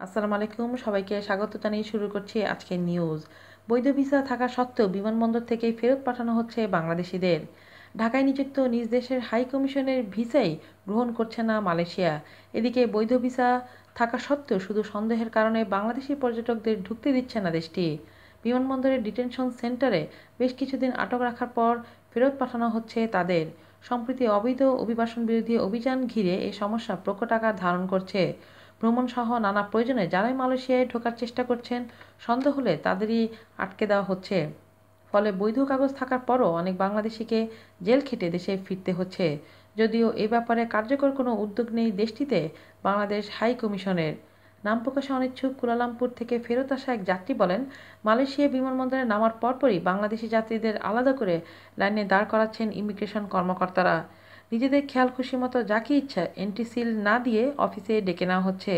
আসসালামু আলাইকুম, সবাইকে স্বাগত জানিয়ে শুরু করছি আজকের নিউজ বৈধ ভিসা থাকা সত্ত্বেও বিমানবন্দর থেকে ফেরত পাঠানো হচ্ছে বাংলাদেশিদের। ঢাকায় নিযুক্ত নিজ দেশের হাই কমিশনের ভিসাই গ্রহণ করছে না মালয়েশিয়া। এদিকে বৈধ ভিসা থাকা সত্ত্বেও শুধু সন্দেহের কারণে বাংলাদেশি পর্যটকদের ঢুকতে দিচ্ছে না দেশটি। বিমানবন্দরের ডিটেনশন সেন্টারে বেশ কিছুদিন আটক রাখার পর ফেরত পাঠানো হচ্ছে তাদের। সম্প্রতি অবৈধ অভিবাসন বিরোধী অভিযান ঘিরে এই সমস্যা প্রকট আকার ধারণ করছে। ভ্রমণসহ নানা প্রয়োজনে যারাই মালয়েশিয়ায় ঢোকার চেষ্টা করছেন, সন্দেহ হলে তাদেরই আটকে দেওয়া হচ্ছে। ফলে বৈধ কাগজ থাকার পরও অনেক বাংলাদেশিকে জেল খেটে দেশে ফিরতে হচ্ছে। যদিও এ ব্যাপারে কার্যকর কোনো উদ্যোগ নেই দেশটিতে, বাংলাদেশ হাই কমিশনের। নাম প্রকাশে অনিচ্ছুক কুলালামপুর থেকে ফেরত আসা এক যাত্রী বলেন, মালয়েশিয়া বিমানবন্দরে নামার পরপরই বাংলাদেশি যাত্রীদের আলাদা করে লাইনে দাঁড় করাচ্ছেন ইমিগ্রেশন কর্মকর্তারা। নিজেদের খেয়াল, খুশি মতো যাকে ইচ্ছা এন্ট্রি সিল না দিয়ে অফিসে ডেকে নেওয়া হচ্ছে।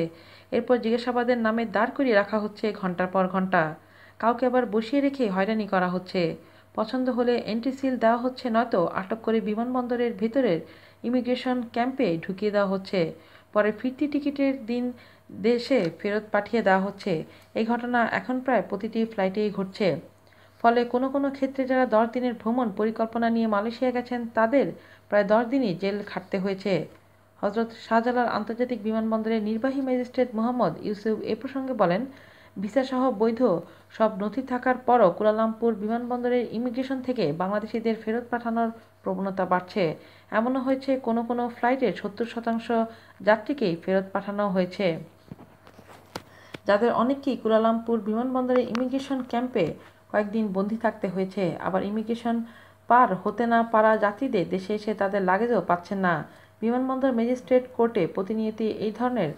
এরপর জিজ্ঞাসাবাদের নামে দাঁড় করিয়ে রাখা হচ্ছে ঘণ্টার পর ঘণ্টা। কাউকে আবার বসিয়ে রেখে হয়রানি করা হচ্ছে। পছন্দ হলে এন্ট্রি সিল দেওয়া হচ্ছে নয়তো আটক করে বিমানবন্দরের ভেতরের ইমিগ্রেশন ক্যাম্পে ঢুকিয়ে দেওয়া হচ্ছে। পরে ফিরতি টিকিটের দিন দেশে ফেরত পাঠিয়ে দেওয়া হচ্ছে। এই ঘটনা এখন প্রায় প্রতিটি ফ্লাইটেই ঘটছে। ফলে কোনো কোনো ক্ষেত্রে যারা দশ দিনের ভ্রমণ পরিকল্পনা নিয়ে মালয়েশিয়া গেছেন, তাদের প্রায় দশ দিনই জেল খাটতে হয়েছে। হজরত শাহজালাল আন্তর্জাতিক বিমানবন্দরের নির্বাহী ম্যাজিস্ট্রেট মোহাম্মদ ইউসুফ এ প্রসঙ্গে বলেন, ভিসাসহ বৈধ সব নথি থাকার পরও কুলালামপুর বিমানবন্দরের ইমিগ্রেশন থেকে বাংলাদেশিদের ফেরত পাঠানোর প্রবণতা বাড়ছে। এমনও হয়েছে, কোনো কোনো ফ্লাইটের সত্তর শতাংশ যাত্রীকেই ফেরত পাঠানো হয়েছে। যাদের অনেককেই কুলালামপুর বিমানবন্দরের ইমিগ্রেশন ক্যাম্পে কয়েকদিন বন্দি থাকতে হয়েছে। আবার ইমিগ্রেশন পার হতে না পারা যাত্রীদের দেশে এসে তাদের লাগেজও পাচ্ছেন না। বিমানবন্দর ম্যাজিস্ট্রেট কোর্টে প্রতিনিয়তি এই ধরনের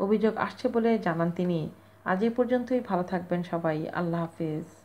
অভিযোগ আসছে বলে জানান তিনি। আজ এ পর্যন্তই, ভালো থাকবেন সবাই। আল্লাহ হাফিজ।